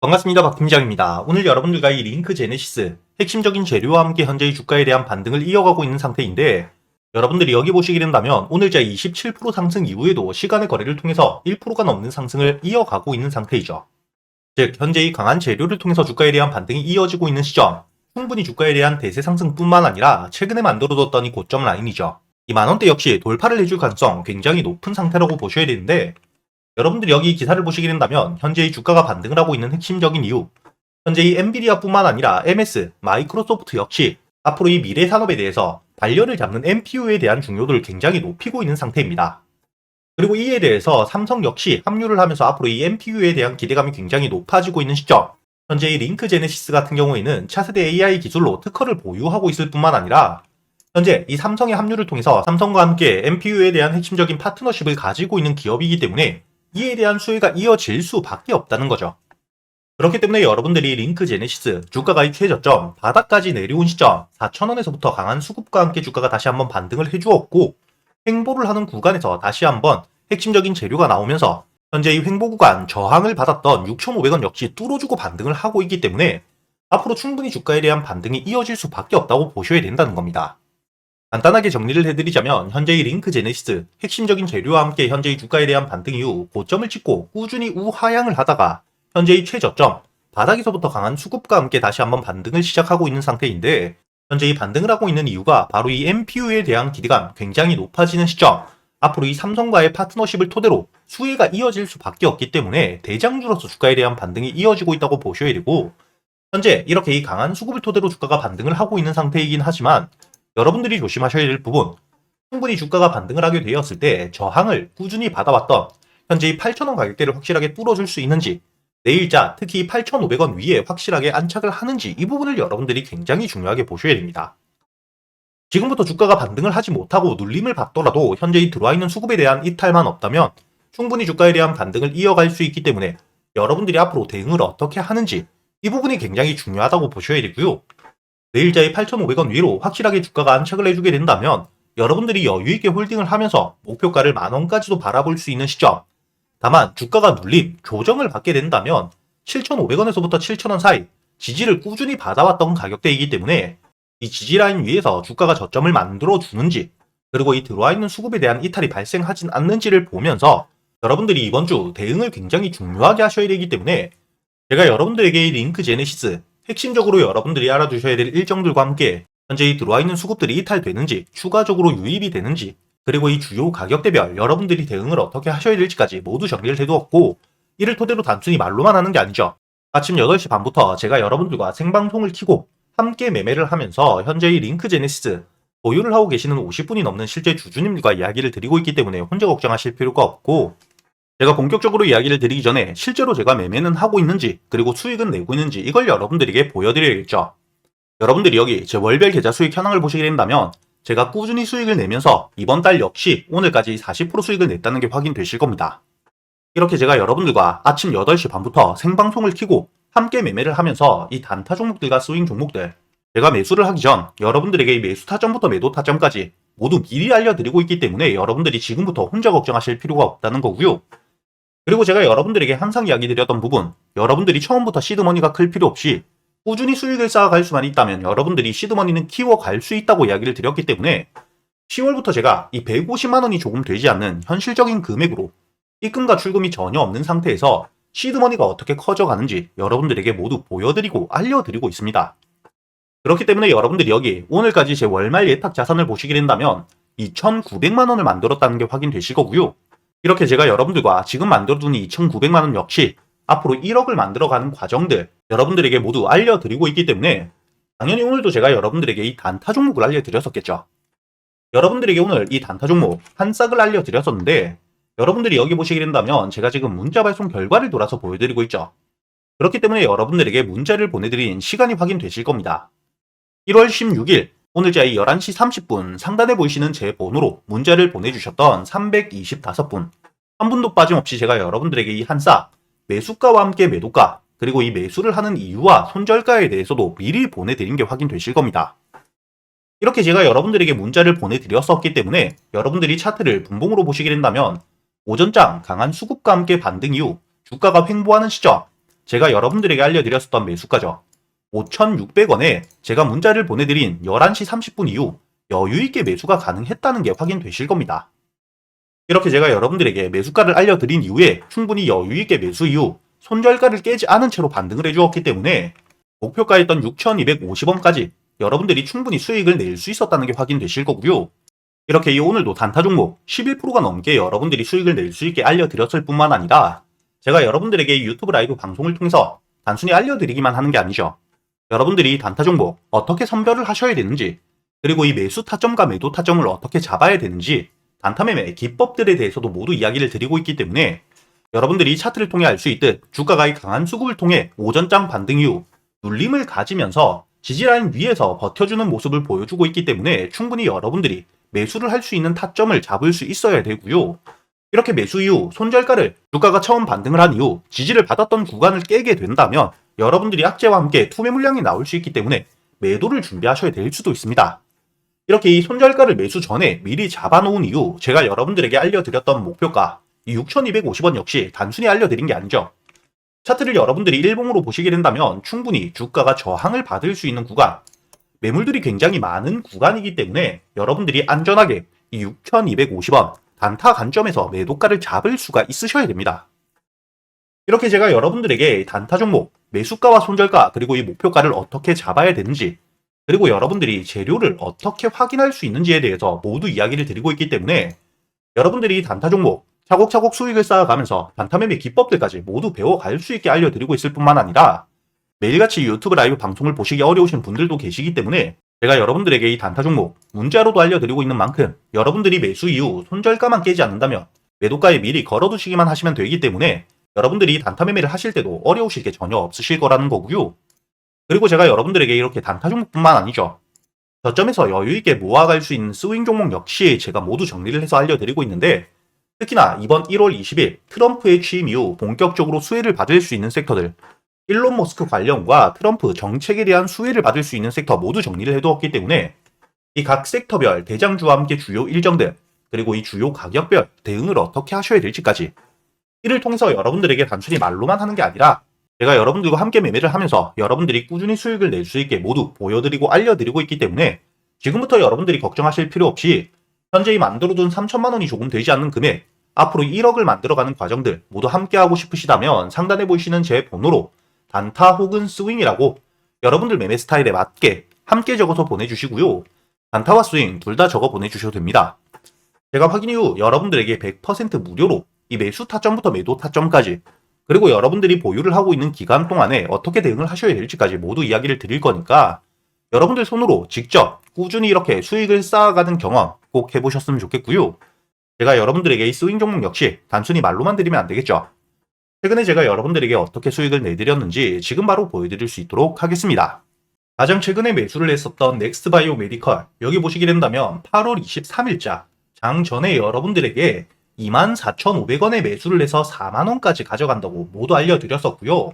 반갑습니다. 박 팀장입니다. 오늘 여러분들과 이 링크 제네시스 핵심적인 재료와 함께 현재의 주가에 대한 반등을 이어가고 있는 상태인데 여러분들이 여기 보시게 된다면 오늘자 27% 상승 이후에도 시간의 거래를 통해서 1%가 넘는 상승을 이어가고 있는 상태이죠. 즉 현재 이 강한 재료를 통해서 주가에 대한 반등이 이어지고 있는 시점 충분히 주가에 대한 대세 상승뿐만 아니라 최근에 만들어뒀던 이 고점 라인이죠. 이 만원대 역시 돌파를 해줄 가능성 굉장히 높은 상태라고 보셔야 되는데 여러분들이 여기 기사를 보시게 된다면 현재 이 주가가 반등을 하고 있는 핵심적인 이유 현재 이 엔비디아뿐만 아니라 MS, 마이크로소프트 역시 앞으로 이 미래 산업에 대해서 발열을 잡는 NPU에 대한 중요도를 굉장히 높이고 있는 상태입니다. 그리고 이에 대해서 삼성 역시 합류를 하면서 앞으로 이 NPU에 대한 기대감이 굉장히 높아지고 있는 시점 현재 이 링크 제네시스 같은 경우에는 차세대 AI 기술로 특허를 보유하고 있을 뿐만 아니라 현재 이 삼성의 합류를 통해서 삼성과 함께 NPU에 대한 핵심적인 파트너십을 가지고 있는 기업이기 때문에 이에 대한 수혜가 이어질 수밖에 없다는 거죠. 그렇기 때문에 여러분들이 링크 제네시스 주가가 이 최저점 바닥까지 내려온 시점 4,000원에서부터 강한 수급과 함께 주가가 다시 한번 반등을 해주었고 횡보를 하는 구간에서 다시 한번 핵심적인 재료가 나오면서 현재 이 횡보 구간 저항을 받았던 6,500원 역시 뚫어주고 반등을 하고 있기 때문에 앞으로 충분히 주가에 대한 반등이 이어질 수밖에 없다고 보셔야 된다는 겁니다. 간단하게 정리를 해드리자면 현재의 링크 제네시스 핵심적인 재료와 함께 현재의 주가에 대한 반등 이후 고점을 찍고 꾸준히 우하향을 하다가 현재의 최저점 바닥에서부터 강한 수급과 함께 다시 한번 반등을 시작하고 있는 상태인데 현재 이 반등을 하고 있는 이유가 바로 이 NPU에 대한 기대감 굉장히 높아지는 시점. 앞으로 이 삼성과의 파트너십을 토대로 수혜가 이어질 수밖에 없기 때문에 대장주로서 주가에 대한 반등이 이어지고 있다고 보셔야 되고 현재 이렇게 이 강한 수급을 토대로 주가가 반등을 하고 있는 상태이긴 하지만 여러분들이 조심하셔야 될 부분 충분히 주가가 반등을 하게 되었을 때 저항을 꾸준히 받아왔던 현재 이 8,000원 가격대를 확실하게 뚫어줄 수 있는지 내일자 특히 8,500원 위에 확실하게 안착을 하는지 이 부분을 여러분들이 굉장히 중요하게 보셔야 됩니다. 지금부터 주가가 반등을 하지 못하고 눌림을 받더라도 현재 이 들어와 있는 수급에 대한 이탈만 없다면 충분히 주가에 대한 반등을 이어갈 수 있기 때문에 여러분들이 앞으로 대응을 어떻게 하는지 이 부분이 굉장히 중요하다고 보셔야 되고요. 내일자의 8,500원 위로 확실하게 주가가 안착을 해주게 된다면 여러분들이 여유있게 홀딩을 하면서 목표가를 만원까지도 바라볼 수 있는 시점. 다만 주가가 눌림, 조정을 받게 된다면 7,500원에서부터 7,000원 사이 지지를 꾸준히 받아왔던 가격대이기 때문에 이 지지라인 위에서 주가가 저점을 만들어 주는지 그리고 이 들어와 있는 수급에 대한 이탈이 발생하진 않는지를 보면서 여러분들이 이번 주 대응을 굉장히 중요하게 하셔야 되기 때문에 제가 여러분들에게 이 링크 제네시스 핵심적으로 여러분들이 알아두셔야 될 일정들과 함께 현재 이 들어와 있는 수급들이 이탈되는지 추가적으로 유입이 되는지 그리고 이 주요 가격대별 여러분들이 대응을 어떻게 하셔야 될지까지 모두 정리를 해두었고 이를 토대로 단순히 말로만 하는 게 아니죠. 아침 8시 반부터 제가 여러분들과 생방송을 키고 함께 매매를 하면서 현재 이 링크 제네시스 보유를 하고 계시는 50분이 넘는 실제 주주님들과 이야기를 드리고 있기 때문에 혼자 걱정하실 필요가 없고 제가 본격적으로 이야기를 드리기 전에 실제로 제가 매매는 하고 있는지 그리고 수익은 내고 있는지 이걸 여러분들에게 보여드려야겠죠. 여러분들이 여기 제 월별 계좌 수익 현황을 보시게 된다면 제가 꾸준히 수익을 내면서 이번 달 역시 오늘까지 40% 수익을 냈다는 게 확인되실 겁니다. 이렇게 제가 여러분들과 아침 8시 반부터 생방송을 키고 함께 매매를 하면서 이 단타 종목들과 스윙 종목들 제가 매수를 하기 전 여러분들에게 이 매수 타점부터 매도 타점까지 모두 미리 알려드리고 있기 때문에 여러분들이 지금부터 혼자 걱정하실 필요가 없다는 거고요. 그리고 제가 여러분들에게 항상 이야기 드렸던 부분, 여러분들이 처음부터 시드머니가 클 필요 없이 꾸준히 수익을 쌓아갈 수만 있다면 여러분들이 시드머니는 키워갈 수 있다고 이야기를 드렸기 때문에 10월부터 제가 이 150만 원이 조금 되지 않는 현실적인 금액으로 입금과 출금이 전혀 없는 상태에서 시드머니가 어떻게 커져가는지 여러분들에게 모두 보여드리고 알려드리고 있습니다. 그렇기 때문에 여러분들이 여기 오늘까지 제 월말 예탁 자산을 보시게 된다면 2,900만 원을 만들었다는 게 확인되실 거고요. 이렇게 제가 여러분들과 지금 만들어둔 2,900만 원 역시 앞으로 1억을 만들어가는 과정들 여러분들에게 모두 알려드리고 있기 때문에 당연히 오늘도 제가 여러분들에게 이 단타 종목을 알려드렸었겠죠. 여러분들에게 오늘 이 단타 종목 한 싹을 알려드렸었는데 여러분들이 여기 보시게 된다면 제가 지금 문자 발송 결과를 돌아서 보여드리고 있죠. 그렇기 때문에 여러분들에게 문자를 보내드린 시간이 확인되실 겁니다. 1월 16일 오늘자 이 11시 30분 상단에 보이시는 제 번호로 문자를 보내주셨던 325분 한 분도 빠짐없이 제가 여러분들에게 이 한싸 매수가와 함께 매도가 그리고 이 매수를 하는 이유와 손절가에 대해서도 미리 보내드린 게 확인되실 겁니다. 이렇게 제가 여러분들에게 문자를 보내드렸었기 때문에 여러분들이 차트를 분봉으로 보시게 된다면 오전장 강한 수급과 함께 반등 이후 주가가 횡보하는 시점 제가 여러분들에게 알려드렸었던 매수가죠. 5,600원에 제가 문자를 보내드린 11시 30분 이후 여유있게 매수가 가능했다는 게 확인되실 겁니다. 이렇게 제가 여러분들에게 매수가를 알려드린 이후에 충분히 여유있게 매수 이후 손절가를 깨지 않은 채로 반등을 해주었기 때문에 목표가였던 6,250원까지 여러분들이 충분히 수익을 낼 수 있었다는 게 확인되실 거고요. 이렇게 이 오늘도 단타 종목 11%가 넘게 여러분들이 수익을 낼 수 있게 알려드렸을 뿐만 아니라 제가 여러분들에게 유튜브 라이브 방송을 통해서 단순히 알려드리기만 하는 게 아니죠. 여러분들이 단타 종목 어떻게 선별을 하셔야 되는지 그리고 이 매수 타점과 매도 타점을 어떻게 잡아야 되는지 단타 매매 기법들에 대해서도 모두 이야기를 드리고 있기 때문에 여러분들이 이 차트를 통해 알 수 있듯 주가가 이 강한 수급을 통해 오전장 반등 이후 눌림을 가지면서 지지라인 위에서 버텨주는 모습을 보여주고 있기 때문에 충분히 여러분들이 매수를 할 수 있는 타점을 잡을 수 있어야 되고요. 이렇게 매수 이후 손절가를 주가가 처음 반등을 한 이후 지지를 받았던 구간을 깨게 된다면 여러분들이 악재와 함께 투매 물량이 나올 수 있기 때문에 매도를 준비하셔야 될 수도 있습니다. 이렇게 이 손절가를 매수 전에 미리 잡아놓은 이후 제가 여러분들에게 알려드렸던 목표가 이 6,250원 역시 단순히 알려드린 게 아니죠. 차트를 여러분들이 일봉으로 보시게 된다면 충분히 주가가 저항을 받을 수 있는 구간, 매물들이 굉장히 많은 구간이기 때문에 여러분들이 안전하게 이 6,250원 단타 관점에서 매도가를 잡을 수가 있으셔야 됩니다. 이렇게 제가 여러분들에게 단타 종목, 매수가와 손절가, 그리고 이 목표가를 어떻게 잡아야 되는지, 그리고 여러분들이 재료를 어떻게 확인할 수 있는지에 대해서 모두 이야기를 드리고 있기 때문에 여러분들이 단타 종목, 차곡차곡 수익을 쌓아가면서 단타 매매 기법들까지 모두 배워갈 수 있게 알려드리고 있을 뿐만 아니라 매일같이 유튜브 라이브 방송을 보시기 어려우신 분들도 계시기 때문에 제가 여러분들에게 이 단타 종목 문자로도 알려드리고 있는 만큼 여러분들이 매수 이후 손절가만 깨지 않는다면 매도가에 미리 걸어두시기만 하시면 되기 때문에 여러분들이 단타 매매를 하실 때도 어려우실 게 전혀 없으실 거라는 거고요. 그리고 제가 여러분들에게 이렇게 단타 종목뿐만 아니죠. 저점에서 여유있게 모아갈 수 있는 스윙 종목 역시 제가 모두 정리를 해서 알려드리고 있는데 특히나 이번 1월 20일 트럼프의 취임 이후 본격적으로 수혜를 받을 수 있는 섹터들 일론 머스크 관련과 트럼프 정책에 대한 수혜를 받을 수 있는 섹터 모두 정리를 해두었기 때문에 이 각 섹터별 대장주와 함께 주요 일정들 그리고 이 주요 가격별 대응을 어떻게 하셔야 될지까지 이를 통해서 여러분들에게 단순히 말로만 하는 게 아니라 제가 여러분들과 함께 매매를 하면서 여러분들이 꾸준히 수익을 낼 수 있게 모두 보여드리고 알려드리고 있기 때문에 지금부터 여러분들이 걱정하실 필요 없이 현재 이 만들어둔 3천만 원이 조금 되지 않는 금액 앞으로 1억을 만들어가는 과정들 모두 함께하고 싶으시다면 상단에 보이시는 제 번호로 단타 혹은 스윙이라고 여러분들 매매 스타일에 맞게 함께 적어서 보내주시고요. 단타와 스윙 둘 다 적어 보내주셔도 됩니다. 제가 확인 이후 여러분들에게 100% 무료로 이 매수 타점부터 매도 타점까지 그리고 여러분들이 보유를 하고 있는 기간 동안에 어떻게 대응을 하셔야 될지까지 모두 이야기를 드릴 거니까 여러분들 손으로 직접 꾸준히 이렇게 수익을 쌓아가는 경험 꼭 해보셨으면 좋겠고요. 제가 여러분들에게 이 스윙 종목 역시 단순히 말로만 드리면 안 되겠죠. 최근에 제가 여러분들에게 어떻게 수익을 내드렸는지 지금 바로 보여드릴 수 있도록 하겠습니다. 가장 최근에 매수를 했었던 넥스트바이오 메디컬 여기 보시게 된다면 8월 23일자 장 전에 여러분들에게 24,500원에 매수를 해서 4만원까지 가져간다고 모두 알려드렸었고요.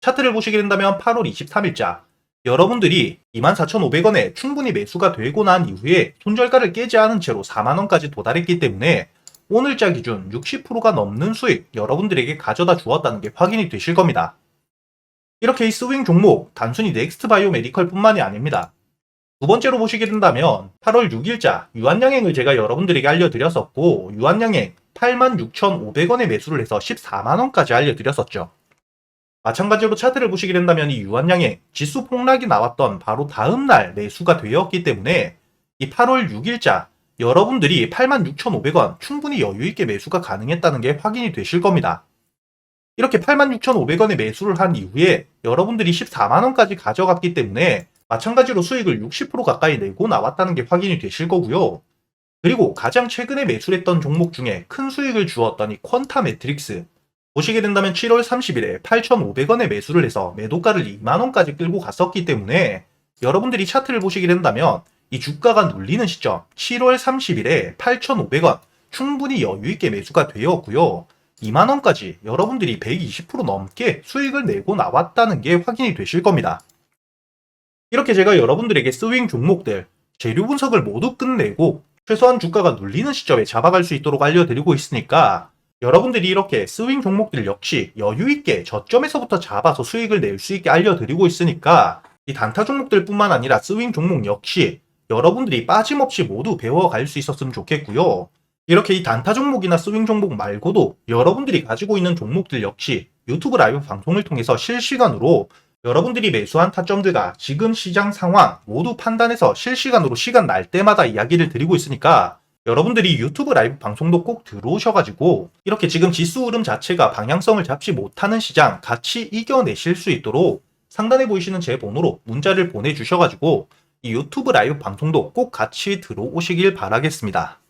차트를 보시게 된다면 8월 23일자 여러분들이 24,500원에 충분히 매수가 되고 난 이후에 손절가를 깨지 않은 채로 4만원까지 도달했기 때문에 오늘자 기준 60%가 넘는 수익 여러분들에게 가져다 주었다는 게 확인이 되실 겁니다. 이렇게 이 스윙 종목 단순히 넥스트 바이오 메디컬 뿐만이 아닙니다. 두 번째로 보시게 된다면 8월 6일자 유한양행을 제가 여러분들에게 알려드렸었고 유한양행 86,500원에 매수를 해서 14만원까지 알려드렸었죠. 마찬가지로 차트를 보시게 된다면 이 유한양행 지수 폭락이 나왔던 바로 다음날 매수가 되었기 때문에 이 8월 6일자 여러분들이 86,500원 충분히 여유있게 매수가 가능했다는 게 확인이 되실 겁니다. 이렇게 86,500원에 매수를 한 이후에 여러분들이 14만원까지 가져갔기 때문에 마찬가지로 수익을 60% 가까이 내고 나왔다는 게 확인이 되실 거고요. 그리고 가장 최근에 매수했던 종목 중에 큰 수익을 주었던 이 퀀타 매트릭스 보시게 된다면 7월 30일에 8,500원에 매수를 해서 매도가를 2만원까지 끌고 갔었기 때문에 여러분들이 차트를 보시게 된다면 이 주가가 눌리는 시점 7월 30일에 8,500원 충분히 여유있게 매수가 되었고요. 2만원까지 여러분들이 120% 넘게 수익을 내고 나왔다는 게 확인이 되실 겁니다. 이렇게 제가 여러분들에게 스윙 종목들 재료 분석을 모두 끝내고 최소한 주가가 눌리는 시점에 잡아갈 수 있도록 알려드리고 있으니까 여러분들이 이렇게 스윙 종목들 역시 여유있게 저점에서부터 잡아서 수익을 낼 수 있게 알려드리고 있으니까 이 단타 종목들 뿐만 아니라 스윙 종목 역시 여러분들이 빠짐없이 모두 배워갈 수 있었으면 좋겠고요. 이렇게 이 단타 종목이나 스윙 종목 말고도 여러분들이 가지고 있는 종목들 역시 유튜브 라이브 방송을 통해서 실시간으로 여러분들이 매수한 타점들과 지금 시장 상황 모두 판단해서 실시간으로 시간 날 때마다 이야기를 드리고 있으니까 여러분들이 유튜브 라이브 방송도 꼭 들어오셔가지고 이렇게 지금 지수 흐름 자체가 방향성을 잡지 못하는 시장 같이 이겨내실 수 있도록 상단에 보이시는 제 번호로 문자를 보내주셔가지고 이 유튜브 라이브 방송도 꼭 같이 들어오시길 바라겠습니다.